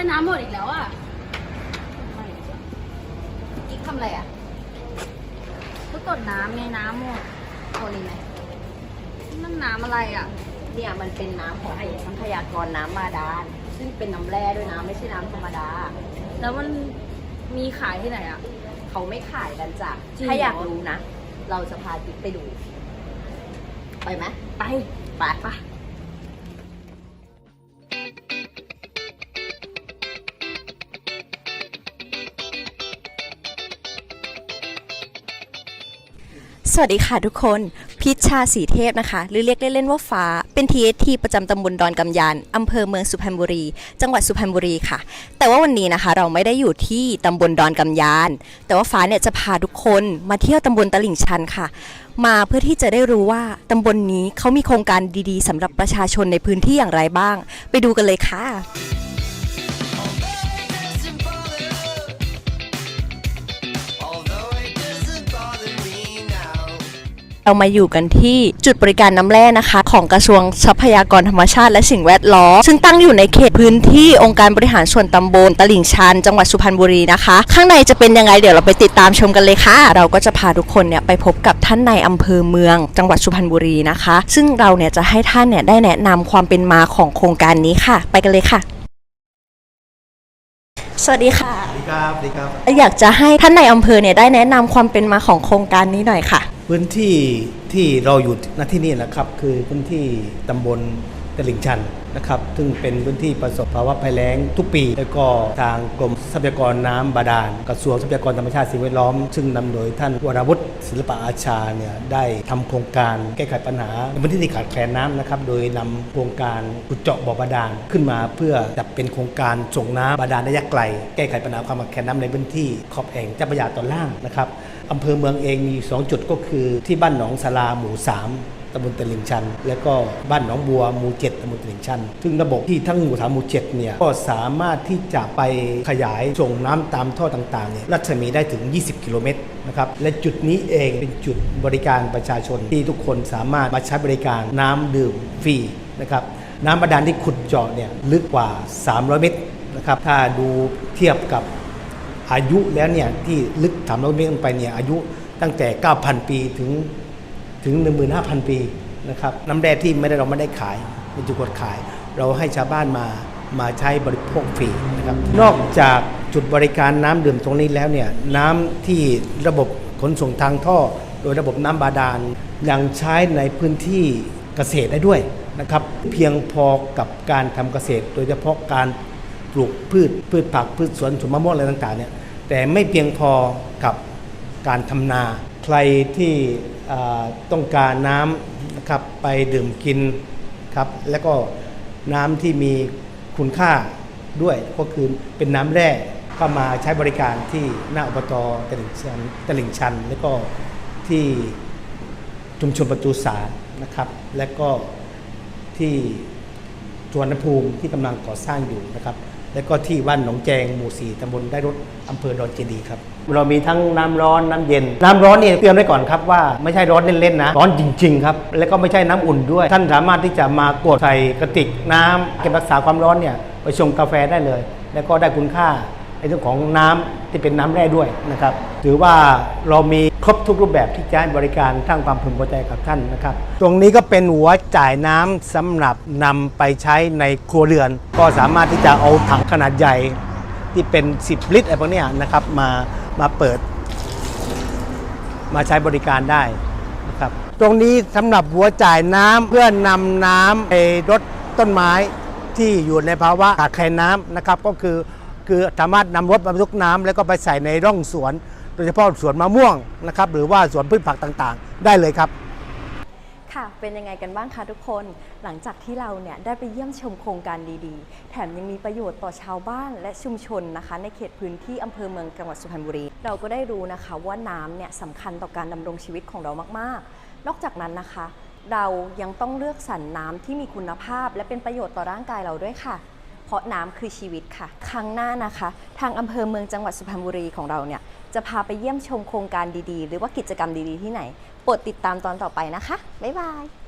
ยน้ำหมดอีกแล้วอะกิ๊กทำอะไรอะก็กดน้ำไงน้ำหมดเอาเลยไหมนั่นน้ำอะไรอะ เนี่ยมันเป็นน้ำของไอ้ทรัพยากรน้ำบาดาลซึ่งเป็นน้ำแร่ด้วยนะไม่ใช่น้ำธรรมดา แล้วมันมีขายที่ไหนอะ เขาไม่ขายกันจ้ะจริงเหรอถ้าอยากรู้นะ เราจะพากิ๊กไปดู ไปไหมไป ไปปะ สวัสดีค่ะทุกคน พิชชาสีเทพนะคะ หรือเรียกเล่นๆว่าฟ้า เป็น TST ประจำตำบลดอนกำยานอำเภอเมืองสุพรรณบุรี จังหวัดสุพรรณบุรีค่ะ แต่ว่าวันนี้นะคะเราไม่ได้อยู่ที่ตำบลดอนกำยาน แต่ว่าฟ้าเนี่ยจะพาทุกคนมาเที่ยวตำบลตลิ่งชันค่ะ มาเพื่อที่จะได้รู้ว่าตำบลนนี้เขามีโครงการดีๆสำหรับประชาชนในพื้นที่อย่างไรบ้าง ไปดูกันเลยค่ะ เรามาอยู่กันที่จุดบริการน้ำแร่นะคะ ของกระทรวงทรัพยากรธรรมชาติและสิ่งแวดล้อมซึ่งตั้งอยู่ในเขตพื้นที่องค์การบริหารส่วนตำบลตลิ่งชัน จังหวัดสุพรรณบุรีนะคะ ข้างในจะเป็นยังไงเดี๋ยวเราไปติดตามชมกันเลยค่ะ เราก็จะพาทุกคนเนี่ยไปพบกับท่านในายอำเภอเมือง จังหวัดสุพรรณบุรีนะคะ ซึ่งเราเนี่ยจะให้ท่านเนี่ยได้แนะนำความเป็นมาของโครงการนี้ค่ะ ไปกันเลยค่ะ สวัสดีค่ะ สวัสดีครับสวัสดีครับ อยากจะให้ท่านในายอำเภอเนี่ยได้แนะนำความเป็นมาของโครงการนี้หน่อยค่ะ พื้นที่ที่เราอยู่ณที่นี่นะครับ คือพื้นที่ตำบล ตลิ่งชันนะครับ ซึ่งเป็นพื้นที่ประสบภาวะภัยแล้งทุกปี แล้วก็ทางกรมทรัพยากรน้ำบาดาล กระทรวงทรัพยากรธรรมชาติสิ่งแวดล้อม ซึ่งนำโดยท่านวรวุฒิศิลปะอาชาเนี่ยได้ทำโครงการแก้ไขปัญหาในพื้นที่ที่ขาดแคลนน้ำนะครับ โดยนำโครงการขุดเจาะบ่อบาดาลขึ้นมา เพื่อจัดเป็นโครงการส่งน้ำบาดาลระยะไกล แก้ไขปัญหาความขาดแคลนน้ำในพื้นที่ขอบแอ่งเจ้าพระยาตอนล่างนะครับอำเภอเมืองเองมีอยู่สองจุดก็คือที่บ้านหนองสาราหมู่สามำบลตลิ่งชัน และก็บ้านหนองบัวหมู่เจ็ดตำบลตลิ่งชัน ซึ่งระบบที่ทั้งหมู่สามหมู่เจ็ดเนี่ยก็สามารถที่จะไปขยายส่งน้ำตามท่อต่างๆเนี่ยรัศมีได้ถึง 20 กิโลเมตรนะครับและจุดนี้เองเป็นจุดบริการประชาชนที่ทุกคนสามารถมาใช้บริการน้ำดื่มฟรีนะครับน้ำบาดาลที่ขุดเจาะเนี่ยลึกกว่า 300 เมตรนะครับถ้าดูเทียบกับอายุแล้วเนี่ยที่ลึกถามเราเมตรลงไปเนี่ยอายุตั้งแต่ 9,000 ปีถึง ถึง 15,000 ปีนะครับน้ำแร่ที่ไม่ได้เราไม่ได้ขายเป็นจุดกดขาย เราให้ชาวบ้านมามาใช้บริโภคฟรีนะครับนอกจากจุดบริการน้ำดื่มตรงนี้แล้วเนี่ยน้ำที่ระบบขนส่งทางท่อ โดยระบบน้ำบาดาลยังใช้ในพื้นที่เกษตรได้ด้วยนะครับเพียงพอกับการทำเกษตร โดยเฉพาะการปลูกพืชพืชผักพืชสวนสวนมะม่วงอะไรต่างๆเนี่ยแต่ไม่เพียงพอกับการทำนา ใครที่ต้องการน้ำนะครับไปดื่มกินครับแล้วก็น้ำที่มีคุณค่าด้วยก็คือเป็นน้ำแร่ก็มาใช้บริการที่หน้าอบตตลิ่งชันตลิ่งชัน แล้วก็ที่ชุมชนประตูสารนะครับ และก็ที่สวนภูมิที่กำลังก่อสร้างอยู่นะครับ และก็ที่ว่านหนองแจงหมู่สี่ตำบลได้รถอำเภอดอนเจดีย์ครับ เรามีทั้งน้ำร้อนน้ำเย็น น้ำร้อนนี่เตือนไว้ก่อนครับว่าไม่ใช่ร้อนเล่นๆนะ ร้อนจริงๆครับและก็ไม่ใช่น้ำอุ่นด้วย ท่านสามารถที่จะมากดใส่กระติกน้ำเก็บรักษาความร้อนเนี่ยไปชงกาแฟได้เลย แล้วก็ได้คุณค่า ในเรื่องของน้ำที่เป็นน้ำแร่ด้วยนะครับ ถือว่าเรามีครบทุกรูปแบบที่จะให้บริการสร้างความพึงพอใจกับท่านนะครับ ตรงนี้ก็เป็นหัวจ่ายน้ำสำหรับนำไปใช้ในครัวเรือน ก็สามารถที่จะเอาถังขนาดใหญ่ที่เป็น 10 ลิตรอะไรพวกนี้นะครับมามาเปิด มาใช้บริการได้นะครับ ตรงนี้สำหรับหัวจ่ายน้ำเพื่อนำน้ำไปรดต้นไม้ที่อยู่ในภาวะขาดแคลนน้ำนะครับก็คือ คือสามารถนำรถบรรทุกน้ำแล้วก็ไปใส่ในร่องสวน โดยเฉพาะสวนมะม่วงนะครับหรือว่าสวนพืชผักต่างๆ ได้เลยครับ ค่ะเป็นยังไงกันบ้างคะทุกคนหลังจากที่เราเนี่ยได้ไปเยี่ยมชมโครงการดีๆ แถมยังมีประโยชน์ต่อชาวบ้านและชุมชนนะคะ ในเขตพื้นที่อำเภอเมืองจังหวัดสุพรรณบุรี เราก็ได้รู้นะคะว่าน้ำเนี่ยสำคัญต่อการดำรงชีวิตของเรามากๆ นอกจากนั้นนะคะ เรายังต้องเลือกสรรน้ำที่มีคุณภาพ และเป็นประโยชน์ต่อร่างกายเราด้วยค่ะ เพราะน้ำคือชีวิตค่ะ ครั้งหน้านะคะ ทางอำเภอเมืองจังหวัดสุพรรณบุรีของเราเนี่ย จะพาไปเยี่ยมชมโครงการดีๆ หรือว่ากิจกรรมดีๆที่ไหนโปรดติดตามตอนต่อไปนะคะ บ๊ายบาย